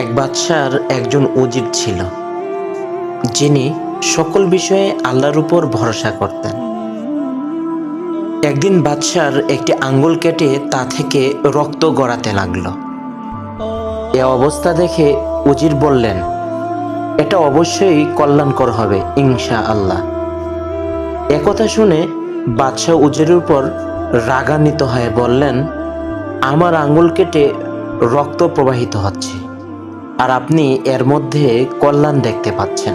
এক বাদশার একজন উজির ছিল, যিনি সকল বিষয়ে আল্লাহর উপর ভরসা করতেন। একদিন বাদশার একটি আঙ্গুল কেটে তা থেকে রক্ত গড়াতে লাগল। এ অবস্থা দেখে উজির বললেন, এটা অবশ্যই কল্যাণকর হবে ইনশা আল্লাহ একথা শুনে বাদশাহ উজিরের উপর রাগান্বিত হয়ে বললেন, আমার আঙ্গুল কেটে রক্ত প্রবাহিত হচ্ছে। আর আপনি এর মধ্যে কল্যাণ দেখতে পাচ্ছেন।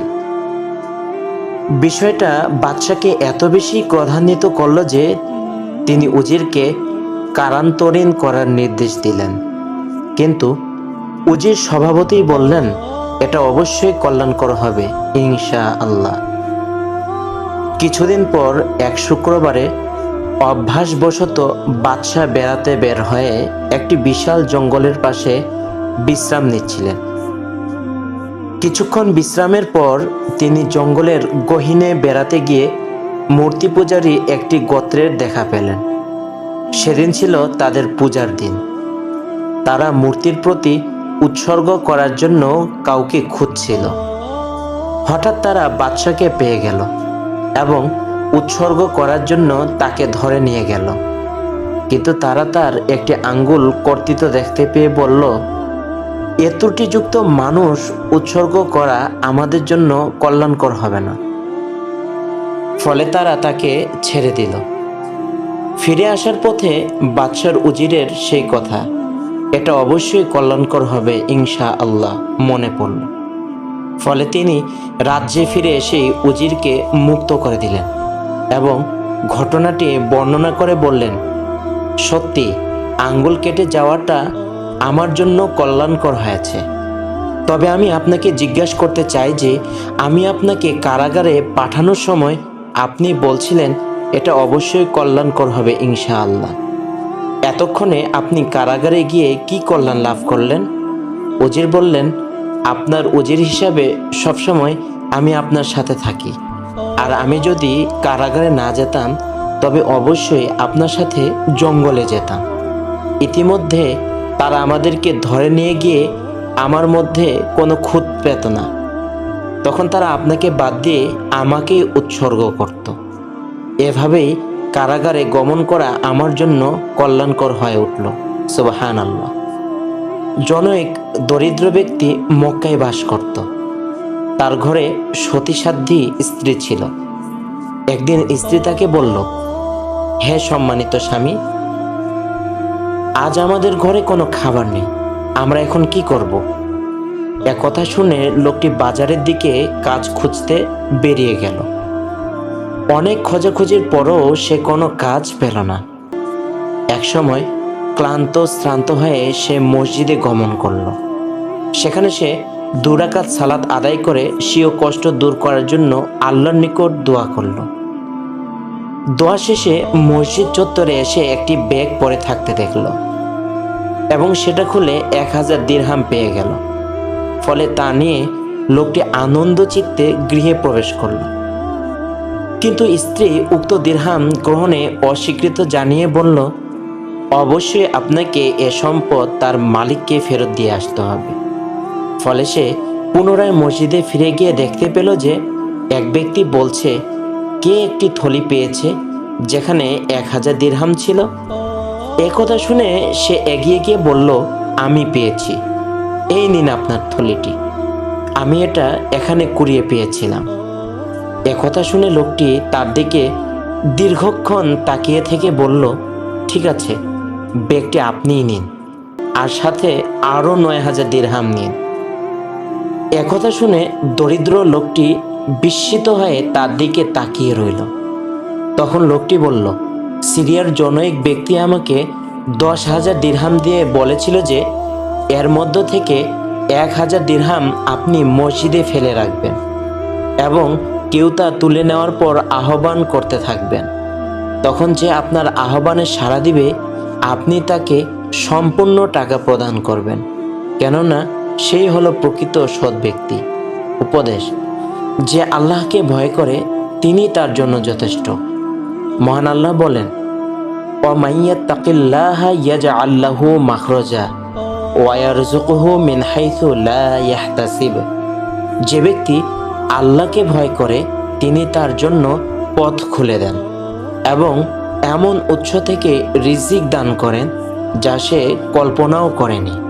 বিষয়টা বাদশাকে এত বেশি ক্রধান্বিত করল যে তিনি উজিরকে কারান্তরীণ করার নির্দেশ দিলেন। কিন্তু উজির স্বভাবতেই বললেন, এটা অবশ্যই কল্যাণকর হবে ইনশা আল্লাহ কিছুদিন পর এক শুক্রবারে অভ্যাসবশত বাদশাহ বেড়াতে বের হয়ে একটি বিশাল জঙ্গলের পাশে বিশ্রাম নিচ্ছিলেন। কিছুক্ষণ বিশ্রামের পর তিনি জঙ্গলের গহীনে বেড়াতে গিয়ে মূর্তি পূজারী একটি গোত্রের দেখা পেলেন। সেদিন ছিল তাদের পূজার দিন। তারা মূর্তির প্রতি উৎসর্গ করার জন্য কাউকে খুঁজছিল। হঠাৎ তারা বাদশাকে পেয়ে গেল এবং উৎসর্গ করার জন্য তাকে ধরে নিয়ে গেল। কিন্তু তারা তার একটি আঙ্গুল কর্তৃত দেখতে পেয়ে বলল এ ত্রুটিযুক্ত মানুষ উৎসর্গ করা আমাদের জন্য কল্যাণকর হবে না। ফলে তারা তাকে ছেড়ে দিল। ফিরে আসার পথে বাদশার উজিরের সেই কথা, এটা অবশ্যই কল্যাণকর হবে ইনশা আল্লাহ মনে পড়ল। ফলে তিনি রাজ্যে ফিরে এসেই উজিরকে মুক্ত করে দিলেন এবং ঘটনাটি বর্ণনা করে বললেন, সত্যি, আঙ্গুল কেটে যাওয়াটা আমার জন্য কল্যাণকর হয়েছে। তবে আমি আপনাকে জিজ্ঞাসা করতে চাই যে, আমি আপনাকে কারাগারে পাঠানোর সময় আপনি বলছিলেন, এটা অবশ্যই কল্যাণকর হবে ইনশাআল্লাহ। এতক্ষণে আপনি কারাগারে গিয়ে কি কল্যাণ লাভ করলেন? ওজির বললেন, আপনার ওজির হিসাবে সবসময় আমি আপনার সাথে থাকি। আর আমি যদি কারাগারে না যেতাম, তবে অবশ্যই আপনার সাথে জঙ্গলে যেতাম। ইতিমধ্যে তারা আমাদেরকে ধরে নিয়ে গিয়ে আমার মধ্যে কোনো খুঁত পেত না। তখন তারা আপনাকে বাদ দিয়ে আমাকেই উৎসর্গ করত। এভাবেই কারাগারে গমন করা আমার জন্য কল্যাণকর হয়ে উঠল। সুবাহান আল্লাহ জনৈক দরিদ্র ব্যক্তি মক্কায় বাস করত। তার ঘরে সতীসাধ্যী স্ত্রী ছিল। একদিন স্ত্রী তাকে বলল, হে সম্মানিত স্বামী আজ আমাদের ঘরে কোনো খাবার নেই। আমরা এখন কি করব? এ কথা শুনে লোকটি বাজারের দিকে কাজ খুঁজতে বেরিয়ে গেল। অনেক খোঁজাখুঁজির পরও সে কোনো কাজ পেল না। একসময় ক্লান্ত, শ্রান্ত হয়ে সে মসজিদে গমন করল। সেখানে সে দুরাকাত সালাত আদায় করে স্বীয় কষ্ট দূর করার জন্য আল্লাহর নিকট দোয়া করল। দোয়া শেষে মসজিদ চত্বরে এসে একটি ব্যাগ পরে থাকতে দেখল। এবং সেটা খুলে এক হাজার দিরহাম পেয়ে গেল। ফলে তা নিয়ে লোকটি আনন্দ চিত্তে গৃহে প্রবেশ করল। কিন্তু স্ত্রী উক্ত দিরহাম গ্রহণে অস্বীকৃত জানিয়ে বলল, অবশ্যই আপনাকে এ সম্পদ তার মালিককে ফেরত দিয়ে আসতে হবে। ফলে সে পুনরায় মসজিদে ফিরে গিয়ে দেখতে পেল যে এক ব্যক্তি বলছে, কে একটি থলি পেয়েছে যেখানে এক হাজার দিরহাম ছিল? একথা শুনে সে এগিয়ে গিয়ে বলল, আমি পেয়েছি। এই নিন আপনার থলিটি। আমি এটা এখানে কুড়িয়ে পেয়েছিলাম। একথা শুনে লোকটি তার দিকে দীর্ঘক্ষণ তাকিয়ে থেকে বলল, ঠিক আছে, ব্যাগটি আপনিই নিন, আর সাথে আরও নয় হাজার দিরহাম নিন। একথা শুনে দরিদ্র লোকটি বিস্মিত হয়ে তার দিকে তাকিয়ে রইল। তখন লোকটি বলল সিরিয়ার জনৈক ব্যক্তি আমাকে দশ হাজার দিরহাম দিয়ে বলেছিল যে, এর মধ্য থেকে এক হাজার দিরহাম আপনি মসজিদে ফেলে রাখবেন এবং কেউ তা তুলে নেওয়ার পর আহ্বান করতে থাকবেন। তখন যে আপনার আহ্বানে সাড়া দিবে, আপনি তাকে সম্পূর্ণ টাকা প্রদান করবেন। কেননা, সেই হলো প্রকৃত সৎ ব্যক্তি। উপদেশ, যে আল্লাহকে ভয় করে, তিনি তার জন্য যথেষ্ট। মহান আল্লাহ বলেন তাকিল্লাহ ইয়াজা আল্লাহু মাখরজা লা যে ব্যক্তি আল্লাহকে ভয় করে, তিনি তার জন্য পথ খুলে দেন এবং এমন উৎস থেকে রিজিক দান করেন যা সে কল্পনাও করেনি।